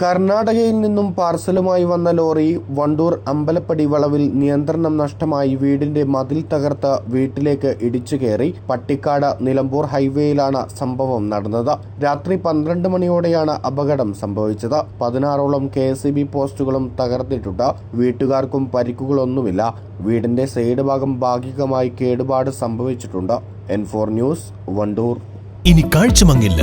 കർണാടകയിൽ നിന്നും പാർസലുമായി വന്ന ലോറി വണ്ടൂർ അമ്പലപ്പടി വളവിൽ നിയന്ത്രണം നഷ്ടമായി വീടിന്റെ മതിൽ തകർത്ത് വീട്ടിലേക്ക് ഇടിച്ചു കയറി പട്ടിക്കാട് നിലമ്പൂർ ഹൈവേയിലാണ് സംഭവം നടന്നത്. രാത്രി പന്ത്രണ്ട് മണിയോടെയാണ് അപകടം സംഭവിച്ചത്. പതിനാറോളം കെ പോസ്റ്റുകളും തകർത്തിട്ടുണ്ട് വീട്ടുകാർക്കും പരിക്കുകളൊന്നുമില്ല. വീടിന്റെ സൈഡ് ഭാഗം ഭാഗികമായി കേടുപാട് സംഭവിച്ചിട്ടുണ്ട്. N four news Wandoor. ഇനി കാഴ്ചമങ്ങില്ല